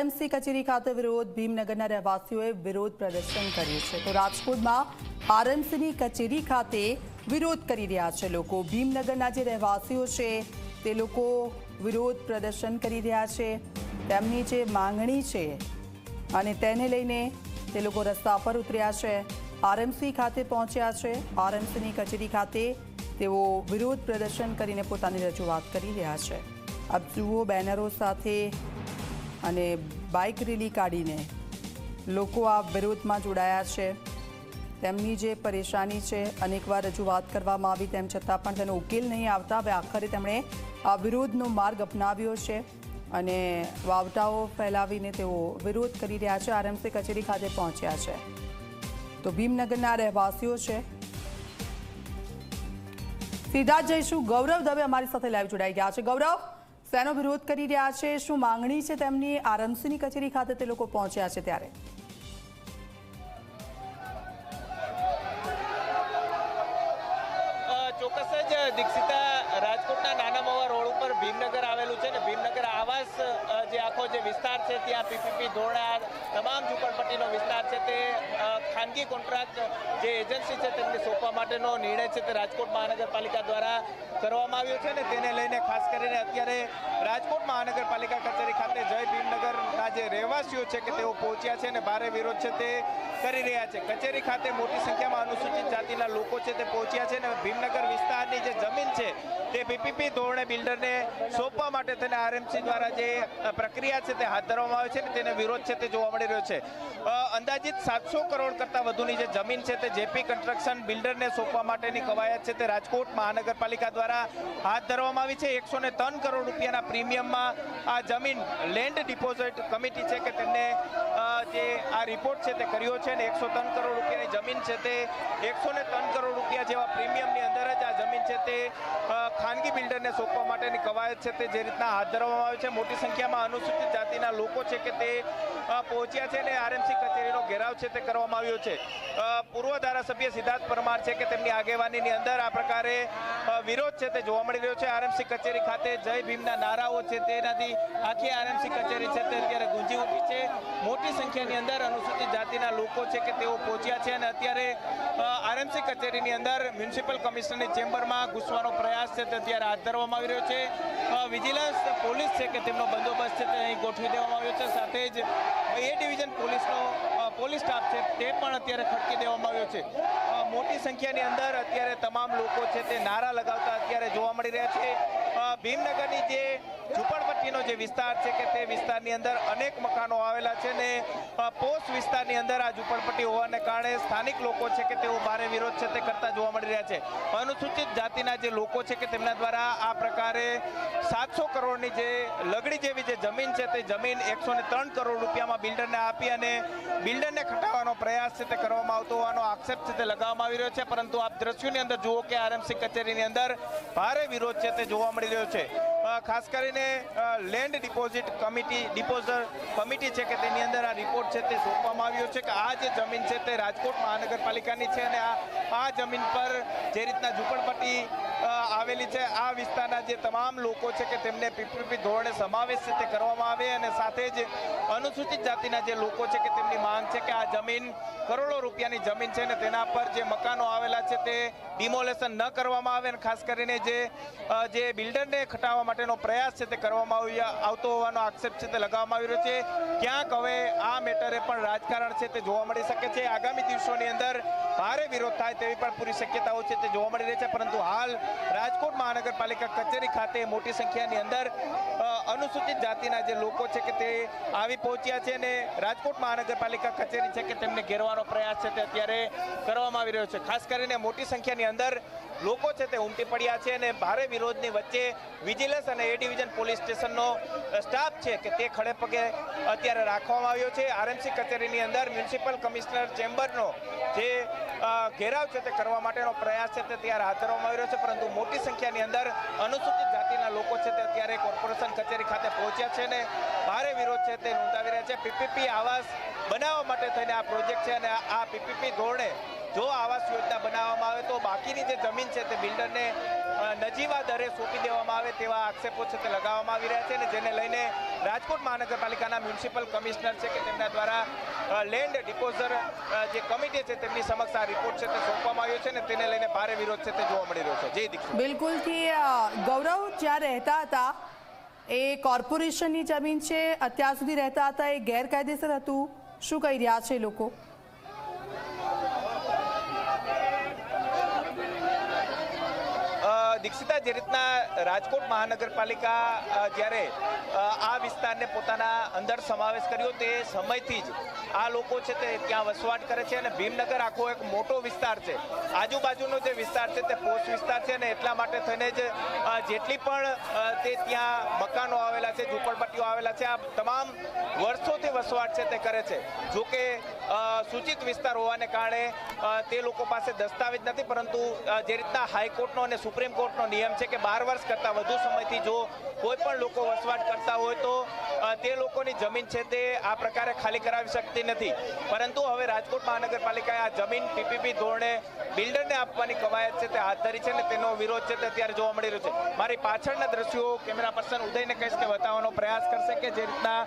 RMC કચેરી ખાતે વિરોધ ભીમનગરના રહેવાસીઓએ વિરોધ પ્રદર્શન કર્યું છે. તો રાજકોટમાં આરએમસીની કચેરી ખાતે વિરોધ કરી રહ્યા છે લોકો. ભીમનગરના જે રહેવાસીઓ છે, તે લોકો વિરોધ પ્રદર્શન કરી રહ્યા છે. તેમની જે માંગણી છે અને તેને લઈને તે લોકો રસ્તા પર ઉતર્યા છે. આરએમસી ખાતે પહોંચ્યા છે. આરએમસીની કચેરી ખાતે તેઓ વિરોધ પ્રદર્શન કરીને પોતાની રજૂઆત કરી રહ્યા છે. અબ જુઓ, બેનરો સાથે અને બાઇક રેલી કાઢીને લોકો આ વિરોધમાં જોડાયા છે. તેમની જે પરેશાની છે, અનેકવાર રજૂઆત કરવામાં આવી તેમ છતાં પણ તેનો ઉકેલ નહીં આવતા, હવે આખરે તેમણે આ વિરોધનો માર્ગ અપનાવ્યો છે અને વાવટાઓ ફેલાવીને તેઓ વિરોધ કરી રહ્યા છે, આરએમસી કચેરી ખાતે પહોંચ્યા છે. તો ભીમનગરના રહેવાસીઓ છે. સીધા જઈશું ગૌરવ દવે અમારી સાથે લાઈવ જોડાઈ ગયા છે. ગૌરવ? શેનો વિરોધ કરી રહ્યા છે, શું માંગણી છે તેમની? આરએમસીની કચેરી ખાતે તે લોકો પહોંચ્યા છે ત્યારે. જે આખો જે વિસ્તાર છે, ત્યાં પીપીપી ધોરણા તમામ ઝુંપડપટ્ટીનો વિસ્તાર છે, તે ખાનગી કોન્ટ્રાક્ટ જે એજન્સી છે, તેમને સોંપવા માટેનો નિર્ણય છે, તે રાજકોટ મહાનગરપાલિકા દ્વારા કરવામાં આવ્યો છે ને તેને લઈને ખાસ કરીને અત્યારે રાજકોટ મહાનગરપાલિકા કચેરી ખાતે જય જે રહેવાસીઓ છે કે તેઓ પહોંચ્યા છે અને ભારે વિરોધ છે તે કરી રહ્યા છે. કચેરી ખાતે મોટી સંખ્યામાં અનુસૂચિત જાતિના લોકો છે તે પહોંચ્યા છે અને ભીમનગર વિસ્તારની જે જમીન છે તે પીપીપી ધોરણે બિલ્ડરને સોંપવા માટે તેને આરએમસી દ્વારા જે પ્રક્રિયા છે તે હાથ ધરવામાં આવે છે ને તેને વિરોધ છે તે જોવા મળી રહ્યો છે. અંદાજિત સાતસો કરોડ કરતાં વધુની જે જમીન છે તે જેપી કન્સ્ટ્રક્શન બિલ્ડરને સોંપવા માટેની કવાયત છે તે રાજકોટ મહાનગરપાલિકા દ્વારા હાથ ધરવામાં આવી છે. એકસો કરોડ રૂપિયાના પ્રીમિયમમાં આ જમીન લેન્ડ ડિપોઝિટ કમિટી છે કે તેમને જે આ રિપોર્ટ છે તે કર્યો છે ને એકસો ત્રણ કરોડ રૂપિયાની જમીન છે તે એકસો ને ત્રણ કરોડ રૂપિયા જેવા પ્રીમિયમની અંદર જ આ જમીન છે તે ખાનગી બિલ્ડરને સોંપવા માટેની કવાયત છે તે જે રીતના હાથ ધરવામાં આવે છે. મોટી સંખ્યામાં અનુસૂચિત જાતિના લોકો છે કે તે પહોંચ્યા છે ને આરએમસી કચેરીનો ઘેરાવ છે તે કરવામાં આવ્યો છે. પૂર્વ ધારાસભ્ય સિદ્ધાર્થ પરમાર છે કે તેમની આગેવાનીની અંદર આ પ્રકારે વિરોધ છે તે જોવા મળી રહ્યો છે. આરએમસી કચેરી ખાતે જય ભીમના નારાઓ છે તેનાથી આખી આરએમસી કચેરી છે તે અત્યારે ગુંજી ઉઠી છે. મોટી સંખ્યાની અંદર અનુસૂચિત જાતિના લોકો છે કે તેઓ પહોંચ્યા છે અને અત્યારે આરએમસી કચેરીની અંદર મ્યુનિસિપલ કમિશનરની ચેમ્બરમાં ઘૂસવાનો પ્રયાસ છે તે અત્યારે હાથ ધરવામાં આવી રહ્યો છે. વિજિલન્સ પોલીસ છે કે તેમનો બંદોબસ્ત છે તે અહીં ગોઠવી દેવામાં આવ્યો છે. સાથે જ એ ડિવિઝન પોલીસનો પોલીસ સ્ટાફ છે તે પણ અત્યારે ખડકી દેવામાં આવ્યો છે. મોટી સંખ્યાની અંદર અત્યારે તમામ લોકો છે તે નારા લગાવતા અત્યારે જોવા મળી રહ્યા છે. ભીમનગરની જે ઝુંપડપટ્ટીનો જે વિસ્તાર છે કે તે વિસ્તારની અંદર અનેક મકાનો આવેલા છે ને પોસ્ટ વિસ્તારની અંદર આ ઝુંપડપટ્ટી હોવાને કારણે સ્થાનિક લોકો છે કે તેઓ ભારે વિરોધ છે તે કરતા જોવા મળી રહ્યા છે. અનુસૂચિત જાતિના જે લોકો છે કે તેમના દ્વારા આ પ્રકારે સાતસો કરોડની જે લગડી જેવી જે જમીન છે તે જમીન એકસો કરોડ રૂપિયામાં બિલ્ડરને આપી અને બિલ્ડરને ખટાવવાનો પ્રયાસ છે તે કરવામાં આવતો હોવાનો આક્ષેપ છે તે લગાવવામાં આવી રહ્યો છે. પરંતુ આપ દ્રશ્યોની અંદર જુઓ કે આરએમસી કચેરીની અંદર ભારે વિરોધ છે તે જોવા મળી રહ્યો છે. ખાસ કરીને land deposit committee depositor committee છે કે તેની અંદર આ રિપોર્ટ છે તે સોંપવામાં આવ્યો છે કે આ જે જમીન છે તે રાજકોટ મહાનગરપાલિકાની છે અને આ આ જમીન પર જે રીતના ઝૂંપડપટ્ટી આવેલી છે આ વિસ્તારના જે તમામ લોકો છે કે તેમને પીપીપી ધોરણે સમાવેશ તે કરવામાં આવે અને સાથે જ અનુસૂચિત જાતિના જે લોકો છે કે તેમની માંગ છે કે આ જમીન કરોડો રૂપિયાની જમીન છે ને તેના પર જે મકાનો આવેલા છે તે ડિમોલેશન ન કરવામાં આવે અને ખાસ કરીને જે જે બિલ્ડરને ખટાવવા માટેનો પ્રયાસ છે તે કરવામાં આવતો હોવાનો આક્ષેપ છે તે લગાવવામાં આવી રહ્યો છે. ક્યાંક હવે આ મેટરે પણ રાજકારણ છે તે જોવા મળી શકે છે. આગામી દિવસોની અંદર ભારે વિરોધ થાય તેવી પણ પૂરી શક્યતાઓ છે તે જોવા મળી રહી છે. પરંતુ હાલ રાજકોટ મહાનગરપાલિકા કચેરી ખાતે મોટી સંખ્યાની અંદર અનુસૂચિત જાતિના જે લોકો છે કે તે આવી પહોંચ્યા છે અને રાજકોટ મહાનગરપાલિકા કચેરી છે કે તેમને ઘેરવાનો પ્રયાસ છે તે અત્યારે કરવામાં આવી રહ્યો છે. ખાસ કરીને મોટી સંખ્યાની અંદર લોકો છે તે ઉમટી પડ્યા છે અને ભારે વિરોધની વચ્ચે વિજિલન્સ અને એ ડિવિઝન પોલીસ સ્ટેશનનો સ્ટાફ છે કે તે ખડે પગે અત્યારે રાખવામાં આવ્યો છે. આરએમસી કચેરીની અંદર મ્યુનિસિપલ કમિશનર ચેમ્બરનો જે ઘેરાવ છે તે કરવા માટેનો પ્રયાસ છે તે ત્યારે હાથ ધરવામાં આવી રહ્યો છે. પરંતુ મોટી સંખ્યાની અંદર અનુસૂચિત જાતિના લોકો છે તે અત્યારે કોર્પોરેશન કચેરી ખાતે પહોંચ્યા છે અને ભારે વિરોધ છે તે નોંધાવી રહ્યા છે. પીપીપી આવાસ બનાવવા માટે થઈને આ પ્રોજેક્ટ છે અને આ પીપીપી ધોરણે જો આવાસ યોજના બનાવવામાં આવે તો બાકીની જે જમીન છે તે બિલ્ડરને નજીવા દરે સોંપી દેવામાં આવે તેવા આક્ષેપો છે તે લગાવવામાં આવી રહ્યા છે અને જેને લઈને રાજકોટ મહાનગરપાલિકાના મ્યુનિસિપલ કમિશનર છે કે તેમના દ્વારા લેન્ડ ડિપોઝર જે કમિટી છે તેમની સમક્ષ આ રિપોર્ટ છે તે સોંપવામાં આવ્યો છે અને તેને લઈને ભારે વિરોધ છે તે જોવા મળી રહ્યો છે. જય દીક્ષા બિલકુલથી ગૌરવ જ્યાં રહેતા હતા, એ કોર્પોરેશનની જમીન છે, અત્યાર સુધી રહેતા હતા, એ ગેરકાયદેસર હતું. શું કહી રહ્યા છે લોકો? દીક્ષિતા, જે રીતના રાજકોટ મહાનગરપાલિકા જ્યારે આ વિસ્તારને પોતાના અંદર સમાવેશ કર્યો તે સમયથી જ આ લોકો છે તે ત્યાં વસવાટ કરે છે અને ભીમનગર આખો એક મોટો વિસ્તાર છે. આજુબાજુનો જે વિસ્તાર છે તે પોસ્ટ વિસ્તાર છે અને એટલા માટે થઈને જ જેટલી પણ તે ત્યાં મકાનો આવેલા છે, ઝૂંપડપટ્ટીઓ આવેલા છે, આ તમામ વર્ષોથી વસવાટ છે તે કરે છે. જોકે સૂચિત વિસ્તાર હોવાને કારણે તે લોકો પાસે દસ્તાવેજ નથી, પરંતુ જે રીતના હાઈકોર્ટનો અને સુપ્રીમ કોર્ટનો નિયમ છે કે બાર વર્ષ કરતાં વધુ સમયથી જો કોઈ પણ લોકો વસવાટ કરતા હોય તો તે લોકોની જમીન છે તે આ પ્રકારે ખાલી કરાવી શકતી નથી. પરંતુ હવે રાજકોટ મહાનગરપાલિકાએ આ જમીન પીપીપી ધોરણે બિલ્ડરને આપવાની કવાયત છે તે હાથ ધરી છે અને તેનો વિરોધ છે તે અત્યારે જોવા મળી રહ્યો છે. મારી પાછળના દ્રશ્યો કેમેરા પર્સન ઉદયને કહીશ કે બતાવવાનો પ્રયાસ કરશે કે જે રીતના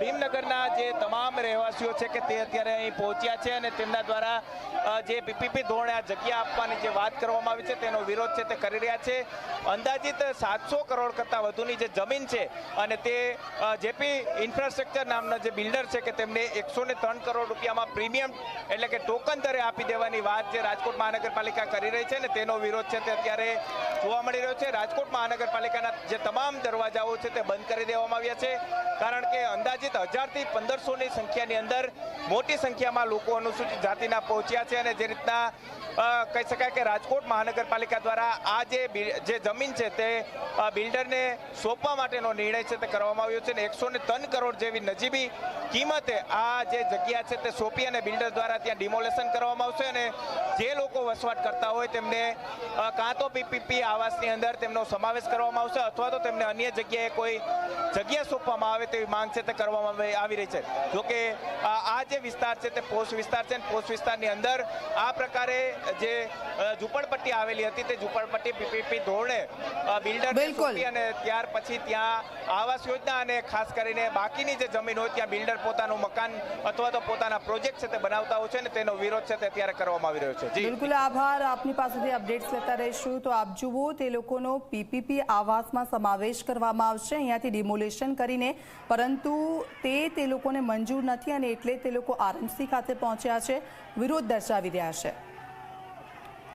ભીમનગરના જે તમામ રહેવાસીઓ છે કે તે અત્યારે અહીં પહોંચ્યા છે અને તેમના દ્વારા જે પીપીપી ધોરણે આ જગ્યા આપવાની જે વાત કરવામાં આવી છે તેનો વિરોધ છે તે કરી રહ્યા છે. અંદાજિત સાતસો કરોડ કરતાં વધુની જે જમીન છે અને તે જેપી ઇન્ફ્રાસ્ટ્રક્ચર નામના જે બિલ્ડર છે કે તેમને એકસો ત્રણ કરોડ રૂપિયામાં પ્રીમિયમ એટલે કે ટોકન દરે આપી દેવાની વાત જે રાજકોટ મહાનગરપાલિકા કરી રહી છે ને તેનો વિરોધ છે તે અત્યારે જોવા મળી રહ્યો છે. રાજકોટ મહાનગરપાલિકાના જે તમામ દરવાજાઓ છે તે બંધ કરી દેવામાં આવ્યા છે. કારણ કે અંદાજિત હજારથી પંદરસોની સંખ્યાની અંદર મોટી સંખ્યામાં લોકો અનુસૂચિત જાતિના પહોંચ્યા છે અને જે રીતના કહી શકાય કે રાજકોટ મહાનગરપાલિકા દ્વારા આ જે જે જમીન છે તે બિલ્ડરને સોંપવા માટેનો નિર્ણય છે તે કરવામાં આવ્યો છે અને એકસો કરોડ જેવી નજીબી કિંમતે આ જે જગ્યા છે તે સોંપી અને બિલ્ડર દ્વારા ત્યાં ડિમોલેશન કરવામાં આવશે અને જે લોકો વસવાટ કરતા હોય તેમને કાં તો પીપીપી આવાસની અંદર તેમનો સમાવેશ કરવામાં આવશે અથવા તો તેમને અન્ય જગ્યાએ કોઈ જગ્યા સોંપવામાં આવે તેવી માંગ છે તે કરવામાં આવી રહી છે. જોકે આ જે વિસ્તાર છે તે પોસ્ટ વિસ્તાર છે પોસ્ટ વિસ્તારની અંદર આ પ્રકારે જે ઝૂંપડપટ્ટી આવેલી હતી તે ઝૂંપડપટ્ટી પીપીપી ધોરણે બિલ્ડર. અને ત્યાર પછી ત્યાં આવાસ યોજના અને ખાસ કરીને બાકીની જે જમીન હોય ત્યાં બિલ્ડર પોતાનું મકાન અથવા તો પોતાના પ્રોજેક્ટ છે તે બનાવતા હોય છે ને તેનો વિરોધ છે તે અત્યારે કરવામાં આવી રહ્યો છે. બિલકુલ આભાર. આપની પાસેથી અપડેટ્સ લેતા રહીશું. તો આપ જુઓ તે લોકોનો પીપીપી આવાસમાં સમાવેશ કરવામાં આવશે. અહીંયાથી ડિમોલેશન કરીને પરંતુ તે તે લોકોને મંજૂર નથી અને એટલે તે લોકો આરએમસી ખાતે પહોંચ્યા છે. વિરોધ દર્શાવી રહ્યા છે.